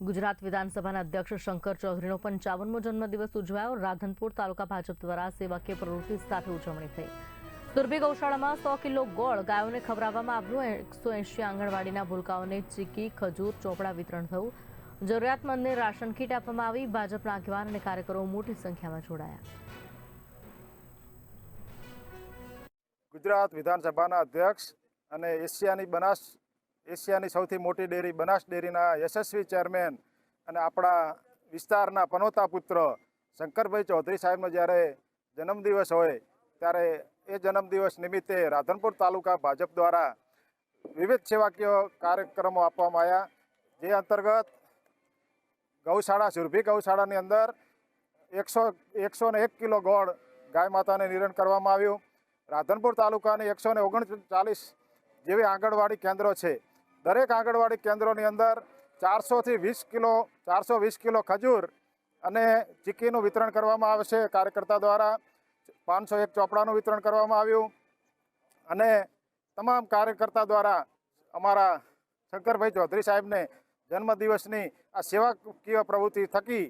ગુજરાત વિધાનસભાના અધ્યક્ષ શંકર ચૌધરીનો પંચાવનમો જન્મદિવસ ઉજવાયો. રાધનપુર તાલુકા ભાજપ દ્વારા સેવાકીય પ્રવૃત્તિ સાથે ઉજવણી થઈ. સુરભી ગૌશાળામાં સો કિલો ગોળ ગાયોને ખવડાવવામાં આવ્યું. એકસો એંશી આંગણવાડીના ભૂલકાઓને ચીકી, ખજૂર, ચોપડા વિતરણ થયું. જરૂરિયાતમંદને રાશન કીટ આપવામાં આવી. ભાજપના આગેવાન અને કાર્યકરો મોટી સંખ્યામાં જોડાયા. ગુજરાત વિધાનસભાના અધ્યક્ષ અને એશિયાની બનાસ એશિયાની સૌથી મોટી ડેરી, બનાસ ડેરીના યશસ્વી ચેરમેન અને આપણા વિસ્તારના પનોતા પુત્ર શંકરભાઈ ચૌધરી સાહેબનો જ્યારે જન્મદિવસ હોય, ત્યારે એ જન્મદિવસ નિમિત્તે રાધનપુર તાલુકા ભાજપ દ્વારા વિવિધ સેવાકીય કાર્યક્રમો આપવામાં આવ્યા. જે અંતર્ગત ગૌશાળા, સુરભી ગૌશાળાની અંદર એકસો એકસો ને એક કિલો ગોળ ગાય માતાને નિરણ કરવામાં આવ્યું. રાધનપુર તાલુકાની એકસો ને ઓગણચાલીસ જેવી આંગણવાડી કેન્દ્રો છે દરેક આંગણવાડી કેન્દ્રોની અંદર ચારસોથી વીસ કિલો, ચારસો વીસ કિલો ખજૂર અને ચીકીનું વિતરણ કરવામાં આવશે કાર્યકર્તા દ્વારા પાંચસો એક ચોપડાનું વિતરણ કરવામાં આવ્યું અને તમામ કાર્યકર્તા દ્વારા અમારા શંકરભાઈ ચૌધરી સાહેબને જન્મદિવસની આ સેવાકીય પ્રવૃત્તિ થકી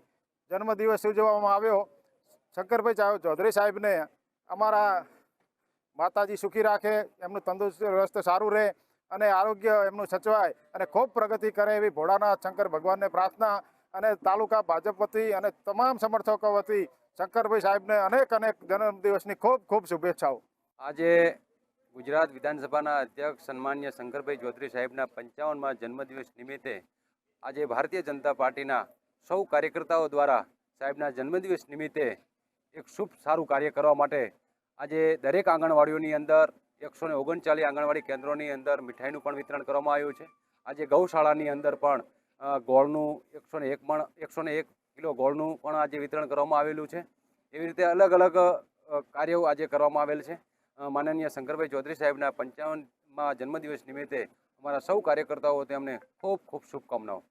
જન્મદિવસ ઉજવવામાં આવ્યો. શંકરભાઈ ચૌધરી સાહેબને અમારા માતાજી સુખી રાખે, એમનું તંદુરસ્ત સારું રહે અને આરોગ્ય એમનું સચવાય અને ખૂબ પ્રગતિ કરે એવી ભોળાનાથ શંકર ભગવાનને પ્રાર્થના અને તાલુકા ભાજપ વતી અને તમામ સમર્થકો વતી શંકરભાઈ સાહેબને અનેક અનેક જન્મદિવસની ખૂબ ખૂબ શુભેચ્છાઓ. આજે ગુજરાત વિધાનસભાના અધ્યક્ષ સન્માન્ય શંકરભાઈ ચૌધરી સાહેબના પંચાવનમાં જન્મદિવસ નિમિત્તે આજે ભારતીય જનતા પાર્ટીના સૌ કાર્યકર્તાઓ દ્વારા સાહેબના જન્મદિવસ નિમિત્તે એક શુભ સારું કાર્ય કરવા માટે આજે દરેક આંગણવાડીઓની અંદર એકસો ને ઓગણચાલીસ આંગણવાડી કેન્દ્રોની અંદર મીઠાઈનું પણ વિતરણ કરવામાં આવ્યું છે. આજે ગૌશાળાની અંદર પણ ગોળનું એકસો ને એક પણ, એકસો ને એક કિલો ગોળનું પણ આજે વિતરણ કરવામાં આવેલું છે. એવી રીતે અલગ અલગ કાર્યો આજે કરવામાં આવેલ છે. માનનીય શંકરભાઈ ચૌધરી સાહેબના પંચાવનમાં જન્મદિવસ નિમિત્તે અમારા સૌ કાર્યકર્તાઓ તેમને ખૂબ ખૂબ શુભકામનાઓ.